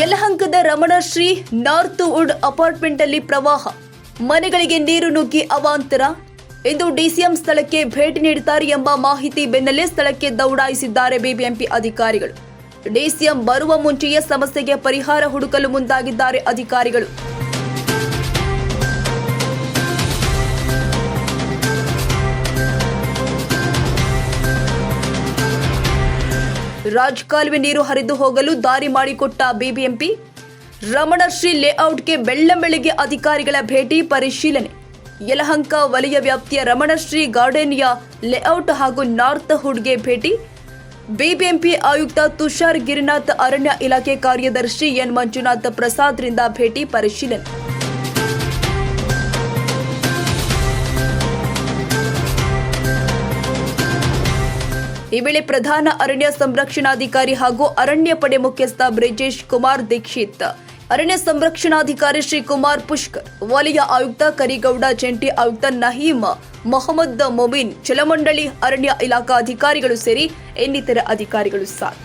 ಯಲಹಂಕದ Ramanashree north wood apartment ಅಲ್ಲಿ ಪ್ರವಾಹ. ಮನೆಗಳಿಗೆ ನೀರು ನುಗ್ಗಿ ಅವಾಂತರ. ಇಂದು ಡಿಸಿಎಂ ಸ್ಥಳಕ್ಕೆ ಭೇಟಿ ನೀಡುತ್ತಾರೆ ಎಂಬ ಮಾಹಿತಿ ಬೆನ್ನಲ್ಲೇ ಸ್ಥಳಕ್ಕೆ ದೌಡಾಯಿಸಿದ್ದಾರೆ ಬಿಬಿಎಂಪಿ ಅಧಿಕಾರಿಗಳು. ಡಿಸಿಎಂ ಬರುವ ಮುಂಚೆಯೇ ಸಮಸ್ಯೆಗೆ ಪರಿಹಾರ ಹುಡುಕಲು ಮುಂದಾಗಿದ್ದಾರೆ ಅಧಿಕಾರಿಗಳು. ರಾಜಕಾಲುವೆ ನೀರು ಹರಿದು ಹೋಗಲು ದಾರಿ ಮಾಡಿಕೊಟ್ಟ ಬಿಬಿಎಂಪಿ ರಮಣಶ್ರೀ ಲೇಔಟ್ಗೆ ಬೆಳ್ಳಂಬೆಳಗ್ಗೆ ಅಧಿಕಾರಿಗಳ ಭೇಟಿ ಪರಿಶೀಲನೆ. ಯಲಹಂಕ ವಲಯ ವ್ಯಾಪ್ತಿಯ ರಮಣಶ್ರೀ ಗಾರ್ಡನ್ಯ ಲೇಔಟ್ ಹಾಗೂ ನಾರ್ತ್ ಹುಡ್ಗೆ ಭೇಟಿ. ಬಿಬಿಎಂಪಿ ಆಯುಕ್ತ ತುಷಾರ್ ಗಿರಿನಾಥ್ ಅರಣ್ಯ ಇಲಾಖೆ ಕಾರ್ಯದರ್ಶಿ ಎನ್ ಮಂಜುನಾಥ್ ಪ್ರಸಾದ್ರಿಂದ ಭೇಟಿ ಪರಿಶೀಲನೆ. ಈ ವೇಳೆ ಪ್ರಧಾನ ಅರಣ್ಯ ಸಂರಕ್ಷಣಾಧಿಕಾರಿ ಹಾಗೂ ಅರಣ್ಯ ಪಡೆ ಮುಖ್ಯಸ್ಥ ಬ್ರಿಜೇಶ್ ಕುಮಾರ್ ದೀಕ್ಷಿತ್, ಅರಣ್ಯ ಸಂರಕ್ಷಣಾಧಿಕಾರಿ ಶ್ರೀಕುಮಾರ್ ಪುಷ್ಕರ್, ವಲಯ ಆಯುಕ್ತ ಕರಿಗೌಡ, ಜಂಟಿ ಆಯುಕ್ತ ನಹೀಮ್, ಮೊಹಮ್ಮದ್ ಮೊಮಿನ್ ಜಲಮಂಡಳಿ ಅರಣ್ಯ ಇಲಾಖಾ ಅಧಿಕಾರಿಗಳು ಸೇರಿ ಇನ್ನಿತರ ಅಧಿಕಾರಿಗಳು ಸಾಥ್.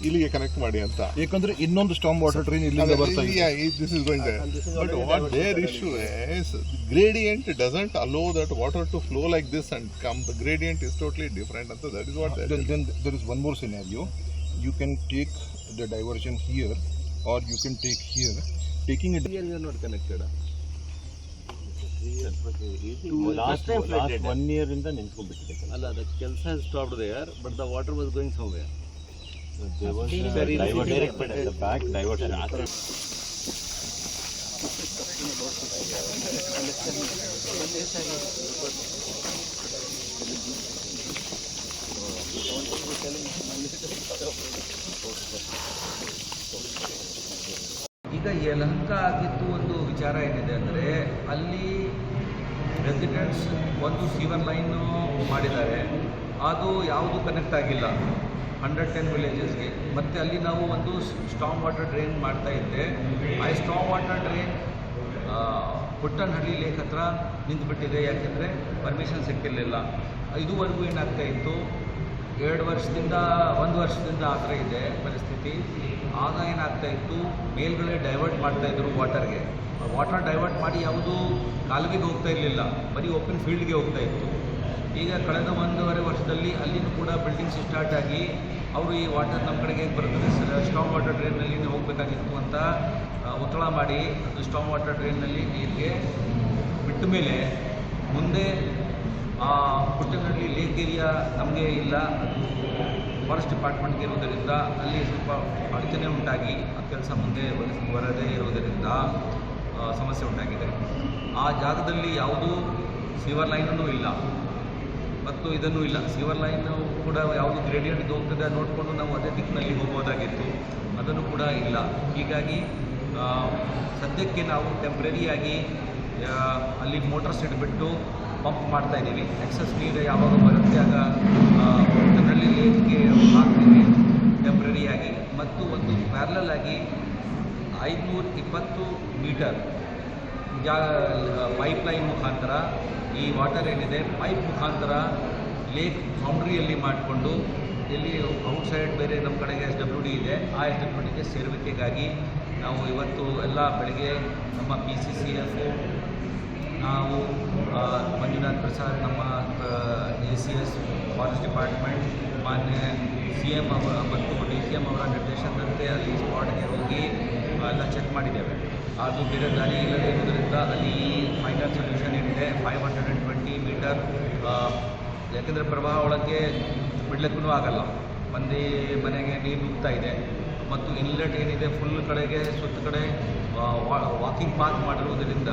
ಇಲ್ಲಿಗೆ ಕನೆಕ್ಟ್ ಮಾಡಿ ಅಂತ. ಯಾಕಂದ್ರೆ ಇನ್ನೊಂದು ಸ್ಟಾಮ್ ವಾಟರ್ ಟ್ರೈನ್ ಇಲ್ಲಿಂದ ಬರ್ತಾ but what there issue is gradient doesn't allow that water to flow like this and come the gradient is totally different ಅಂತ that is what there is one more senior you can take the diversion here or you can take here taking it Here you are not connected. Last time last one the ಇಂದ ನಿಂತ್ಕೊಂಡ್ಬಿಟ್ಟಿದೆ ಅಲ್ಲ the ಕೆಲಸ has stopped there, but the water was going somewhere. Divert Thank diversion ಈಗ ಯಲಹಂಕ ಆಗಿದ್ದು ಒಂದು ವಿಚಾರ ಏನಿದೆ ಅಂದರೆ ಅಲ್ಲಿ ರೆಸಿಡೆಂಟ್ಸ್ ಒಂದು ಸೀವರ್ ಲೈನು ಮಾಡಿದ್ದಾರೆ. ಅದು ಯಾವುದು ಕನೆಕ್ಟ್ ಆಗಿಲ್ಲ. ಹಂಡ್ರೆಡ್ ಟೆನ್ ವಿಲೇಜಸ್ಗೆ ಮತ್ತು ಅಲ್ಲಿ ನಾವು ಒಂದು ಸ್ಟ್ರಾಂಗ್ ವಾಟರ್ ಡ್ರೈನ್ ಮಾಡ್ತಾ ಇದ್ದೆ. ಆ strong water drain Puttenahalli lake ಹತ್ರ ನಿಂತುಬಿಟ್ಟಿದೆ. ಯಾಕೆಂದರೆ ಪರ್ಮಿಷನ್ ಸಿಕ್ಕಿರಲಿಲ್ಲ. ಇದುವರೆಗೂ ಏನಾಗ್ತಾ ಇತ್ತು? ಎರಡು ವರ್ಷದಿಂದ, ಒಂದು ವರ್ಷದಿಂದ ಆ ಥರ ಇದೆ ಪರಿಸ್ಥಿತಿ. ಆಗ ಏನಾಗ್ತಾ ಇತ್ತು? ಮೇಲ್ಗಡೆ ಡೈವರ್ಟ್ ಮಾಡ್ತಾ ಇದ್ರು ವಾಟರ್ಗೆ ವಾಟರ್ ಡೈವರ್ಟ್ ಮಾಡಿ ಯಾವುದು? ಕಾಲುವೆಗೆ ಹೋಗ್ತಾ ಇರಲಿಲ್ಲ. ಬರೀ ಓಪನ್ ಫೀಲ್ಡ್ಗೆ ಹೋಗ್ತಾ ಇತ್ತು. ಈಗ ಕಳೆದ ಒಂದೂವರೆ ವರ್ಷದಲ್ಲಿ ಅಲ್ಲಿನೂ ಕೂಡ ಬಿಲ್ಡಿಂಗ್ಸ್ ಸ್ಟಾರ್ಟ್ ಆಗಿ ಅವರು ಈ ವಾಟರ್ ನಮ್ಮ ಕಡೆಗೆ ಹೇಗೆ ಬರ್ತದೆ? ಸ್ಟ್ರಾಂಗ್ ವಾಟರ್ ಡ್ರೈನ್ನಲ್ಲಿ ಹೋಗಬೇಕಾಗಿತ್ತು ಅಂತ ಒತ್ತಡ ಮಾಡಿ ಅದು ಸ್ಟ್ರಾಂಗ್ ವಾಟರ್ ಡ್ರೈನ್ನಲ್ಲಿ ನೀರಿಗೆ ಬಿಟ್ಟ ಮೇಲೆ ಮುಂದೆ, ಆ ಏರಿಯಾ ನಮಗೆ ಇಲ್ಲ. ಅದು ಫಾರೆಸ್ಟ್ ಡಿಪಾರ್ಟ್ಮೆಂಟ್ಗೆ ಇರುವುದರಿಂದ ಅಲ್ಲಿ ಸ್ವಲ್ಪ ಅಡಚಣೆ ಉಂಟಾಗಿ ಆ ಕೆಲಸ ಮುಂದೆ ಬರ- ಬರದೇ ಇರೋದರಿಂದ ಸಮಸ್ಯೆ ಉಂಟಾಗಿದೆ. ಆ ಜಾಗದಲ್ಲಿ ಯಾವುದೂ ಸಿವರ್ ಲೈನನ್ನು ಇಲ್ಲ. ಮತ್ತು ಇದನ್ನು ಇಲ್ಲ. ಸಿವರ್ ಲೈನು ಕೂಡ ಯಾವುದು ಗ್ರೇಡಿಯಂಟ್ಗೆ ಹೋಗ್ತದೆ ನೋಡಿಕೊಂಡು ನಾವು ಅದೇ ದಿಕ್ಕಿನಲ್ಲಿ ಹೋಗ್ಬೋದಾಗಿತ್ತು. ಅದನ್ನು ಕೂಡ ಇಲ್ಲ. ಹೀಗಾಗಿ ಸದ್ಯಕ್ಕೆ ನಾವು ಟೆಂಪ್ರರಿಯಾಗಿ ಅಲ್ಲಿ ಮೋಟರ್ಸ್ ಇಟ್ಬಿಟ್ಟು ಪಂಪ್ ಮಾಡ್ತಾ ಇದ್ದೀವಿ. ಎಕ್ಸಸ್ ನೀರು ಯಾವಾಗ ಬರುತ್ತೆ ಆಗ ಅದರಲ್ಲಿ ಲೇಟ್ಗೆ ಹಾಕ್ತೀವಿ. ಟೆಂಪ್ರರಿಯಾಗಿ ಮತ್ತು ಒಂದು ಪ್ಯಾರಲಲ್ ಆಗಿ ಐದುನೂರ ಇಪ್ಪತ್ತು ಮೀಟರ್ ಜಾ ಪೈಪ್ಲೈನ್ ಮುಖಾಂತರ ಈ ವಾಟರ್ ಏನಿದೆ ಪೈಪ್ ಮುಖಾಂತರ ಲೇಕ್ ಬೌಂಡ್ರಿಯಲ್ಲಿ ಮಾಡಿಕೊಂಡು, ಇಲ್ಲಿ ಔಟ್ಸೈಡ್ ಬೇರೆ ನಮ್ಮ ಕಡೆಗೆ ಎಸ್ ಡಬ್ಲ್ಯೂ ಡಿ ಇದೆ, ಆ ಎಸ್ ಡಬ್ಲ್ಯೂ ಡಿಗೆ ಸೇರುವಿಕೆಗಾಗಿ ನಾವು ಇವತ್ತು ಎಲ್ಲ ಬೆಳಗ್ಗೆ ನಮ್ಮ ಪಿ ಸಿ ಸಿ ಎಫ್ ನಾವು ಪ್ರಸಾದ್ ನಮ್ಮ A C S forest department ಮಾನ್ಯ ಸಿ ಎಂ ಅವರ ಮತ್ತು ಡಿ ಸಿ ಎಂ ಅವರ ನಿರ್ದೇಶನದಂತೆ ಅಲ್ಲಿ ಸ್ಪಾಟ್ಗೆ ಹೋಗಿ ಎಲ್ಲ ಚೆಕ್ ಮಾಡಿದ್ದೇವೆ. ಅದು ಬೇರೆ ದಾರಿ ಇಲ್ಲದೆ ಇರುವುದರಿಂದ ಅಲ್ಲಿ ಫೈನಲ್ ಸೊಲ್ಯೂಷನ್ ಏನಿದೆ five hundred and twenty meter ಯಾಕೆಂದರೆ ಪ್ರವಾಹ ಒಳಗೆ ಬಿಡ್ಲಿಕ್ಕೂ ಆಗಲ್ಲ. ಮಂದಿ ಮನೆಗೆ ನೀರು ನುಗ್ತಾ ಇದೆ. ಮತ್ತು ಇನ್ಲೆಟ್ ಏನಿದೆ ಫುಲ್ ಕಡೆಗೆ, ಸುತ್ತ ಕಡೆ ವಾಕಿಂಗ್ ಪಾತ್ ಮಾಡಿರುವುದರಿಂದ